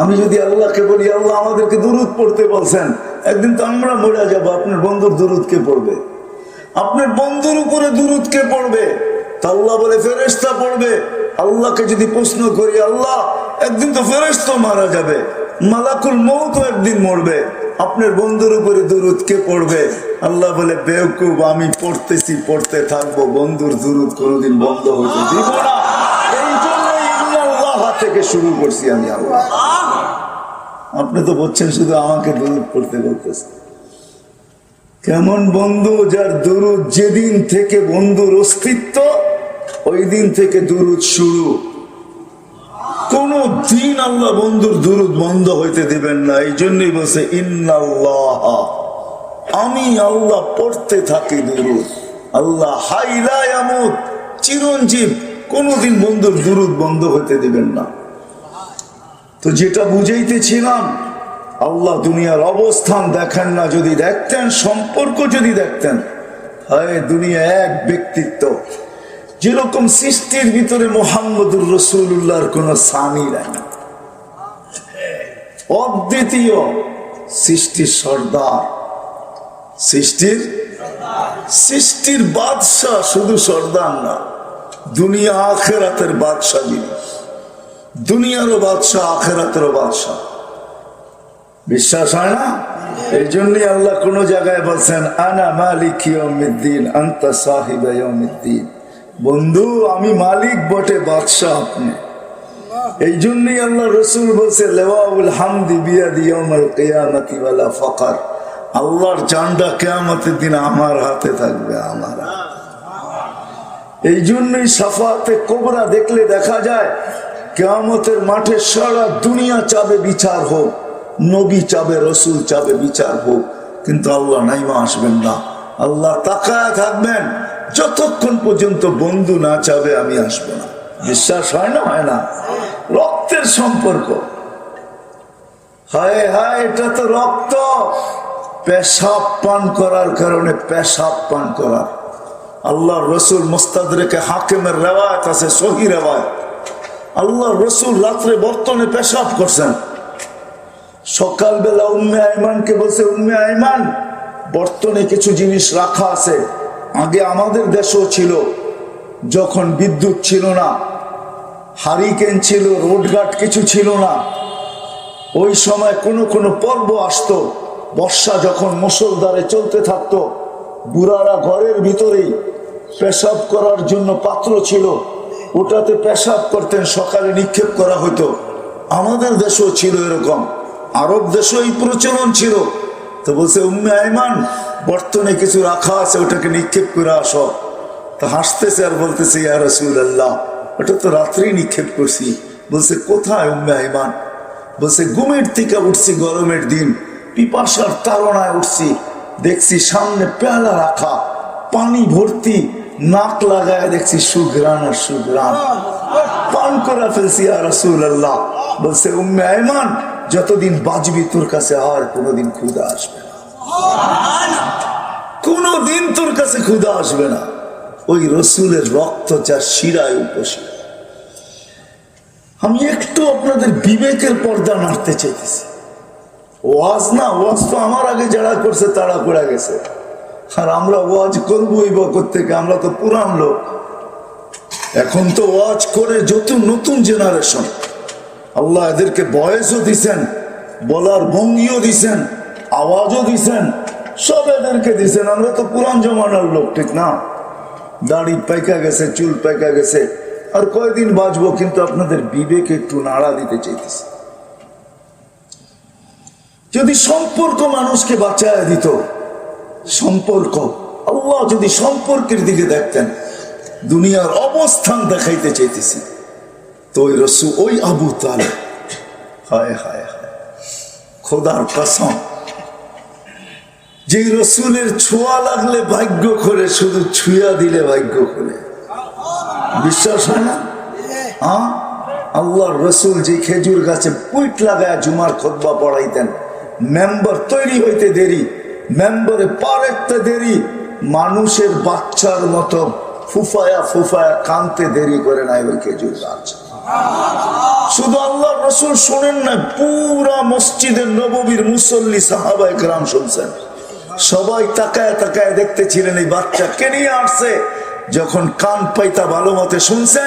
আমি যদি আল্লাহকে বলি, আল্লাহ আমাদেরকে দুরুদ পড়তে বলছেন, একদিন তো আমরা মরে যাব, আপনার বন্ধুর দুরুদ কে পড়বে? আপনার বন্ধুর উপরে দুরুদ কে পড়বে? তা আল্লাহ বলে ফেরেস্তা পড়বে। আল্লাহকে যদি প্রশ্ন করি, আল্লাহ, একদিন তো ফেরেস্তা মারা যাবে, মালাকুল মৌত একদিন মরবে, আপনার বন্ধুর উপরে দুরুদ কে পড়বে? আল্লাহ বলে, বেউকুব, আমি পড়তেছি, পড়তে থাকব, বন্ধুর দুরুদ কোনোদিন বন্ধ হতে দিব ইন্নাল্লাহ থেকে শুরু করছি আমি আল্লাহ। আপনি তো বলছেন শুধু আমাকে দুরুদ পড়তে বলতেছেন। কেমন বন্ধু যার দুরুদ যেদিন থেকে বন্ধুর অস্তিত্ব ওই দিন থেকে দুরুদ শুরু। কোন দিন আল্লাহ বন্ধুর দুরুদ বন্ধ হইতে দিবেন না। এই জন্যই বলছে ইন্নাল্লাহ আমি আল্লাহ পড়তে থাকি দুরুদ। আল্লাহ হাইলায়ামত চিরঞ্জীব কোনদিন বন্ধুর দুরুদ বন্ধ হতে দিবেন না। তো যেটা বুঝাইতেছিলাম, আল্লাহ দুনিয়ার অবস্থান দেখেন না, যদি দেখতেন, সম্পর্ক যদি দেখতেন, হয়, দুনিয়া এক ব্যক্তিত্ব। যেরকম সৃষ্টির ভিতরে মোহাম্মদুর রসুল্লাহর কোন স্বামী নাই। অদ্বিতীয়, সৃষ্টির সর্দার। সৃষ্টির? সৃষ্টির বাদশাহ শুধু সর্দার না। দুনিয়া আখেরাতের বাদশাহ যিনি। দুনিয়ারও বাদশাহ, আখেরাতেরও বাদশাহ। বিশ্বাস হয় না? এই জন্যই আল্লাহ কোন জায়গায় বলছেন, আনা মালিক বন্ধু, আমি মালিক বটে বাদশাহ আপনি। এই জন্যই আল্লাহ রসুল বলছে আল্লাহর জান্ডা কিয়ামতের দিন আমার হাতে থাকবে, আমার হাতে। এই জন্যই সাফাতে কোবরা দেখলে দেখা যায়, কেয়ামতের মাঠে সারা দুনিয়া চাবে বিচার হোক, নবী চাবে, রসুল চাবে বিচার হোক, কিন্তু আল্লাহ নাইমা আসবেন না। আল্লাহ তাকায় থাকবেন, যতক্ষণ পর্যন্ত বন্ধু না চাবে আমি আসব না। বিশ্বাস হয় না হয় না? রক্তের সম্পর্ক। হায় হায়, এটা তো রক্ত। পেশাব পান করার কারণে পেশাব পান করার আল্লাহ রসুল মোস্তাদ রেখে হাকিমের রেওয়ায়ত আছে, সহি রেওয়ায়ত। আল্লাহ রসুল রাত্রে বর্তনে পেশাব করছেন। সকালবেলা উম্মে আইমানকে বলছে, উম্মে আইমান বর্তনে কিছু জিনিস রাখা আছে। আগে আমাদের দেশও ছিল, যখন বিদ্যুৎ ছিল না, হারিকেন ছিল, রোডঘাট কিছু ছিল না। ওই সময় কোনো কোনো পর্ব আসতো, বর্ষা যখন মুসলধারে চলতে থাকতো বুড়ারা ঘরের ভিতরেই পেশাব করার জন্য পাত্র ছিল। ওটাতে পেশাব করতেন, সকালে নিক্ষেপ করা হতো আমাদের দেশেও ছিল এরকম। আরব দেশেও এই প্রচলন ছিল। তো বলছে, উম্মে আইমান বর্তনে কিছু রাখা আছে, ওটাকে নিক্ষেপ করে আসো। তা হাসতেছে আর বলতেছে, ইয়া রসুল আল্লাহ ওটা তো রাত্রেই নিক্ষেপ করছি। বলছে, কোথায় উম্মে আইমান? বলছে, ঘুমের থেকে উঠছি, গরমের দিন। পিপাসার তাড়নায় উঠছি। দেখছি সামনে পেয়ালা রাখা, পানি ভর্তি, নাক লাগায় দেখছি সুঘ্রাণ আর সুঘ্রাণ। পান করে ফেলছি আর রসুল আল্লাহ বলছে, উম্মে আইমান যতদিন বাজবি তোর কাছে আর কোনোদিন ক্ষুদা আসবে না। কোনোদিন তোর কাছে ক্ষুদা আসবে না। ওই রসুলের রক্ত যার শিরায় উপসী আমি একটু আপনাদের বিবেকের পর্দা নাড়তে চাইতেছি। ওয়াজ না, ওয়াজ তো আমার আগে যারা করছে তারা করে গেছে। আর আমরা ওয়াজ করব করবোই বা থেকে আমরা তো পুরান লোক। এখন তো ওয়াজ করে যত নতুন জেনারেশন। আল্লাহ এদেরকে বয়সও দিছেন, বলার ভঙ্গিও দিছেন, আওয়াজও দিছেন, সব এদেরকে দিছেন। আমরা তো পুরান জমানার লোক, ঠিক না? দাড়ি পাইকা গেছে, চুল পাইকা গেছে, আর কয়দিন বাঁচবো কিন্তু আপনাদের বিবেকে একটু নাড়া দিতে চাইতেছি। যদি সম্পর্ক মানুষকে বাঁচায় দিত, সম্পর্ক, আল্লাহ যদি সম্পর্কের দিকে দেখতেন, দুনিয়ার অবস্থান দেখাইতে চাইতেছি। তো ওই রসু ওই আবু তালে হায় হায় হায়, খোদার কসম যে রসুলের ছোঁয়া লাগলে ভাগ্য খোলে শুধু ছুঁয়া দিলে ভাগ্য খোলে বিশ্বাস হয় না? হ্যাঁ? আল্লাহর রসুল যে খেজুর গাছে পুইট লাগায় জুমার খোদবা পড়াইতেন মেম্বার তৈরি হইতে দেরি, মেম্বারে পারেতে দেরি, মানুষের বাচ্চার মতো ফুফায়া ফুফায়া কানতে দেরি করে নাই ওই খেজুর গাছ শুধু আল্লাহ রসুল শোনেন না, পুরা মসজিদের নববীর মুসল্লি সাহাবাই গ্রাম শুনছেন। সবাই তাকায় তাকায় দেখতেছিলেন এই বাচ্চা কে নিয়ে আসছে, যখন কান পাইতা ভালো মতে শুনছেন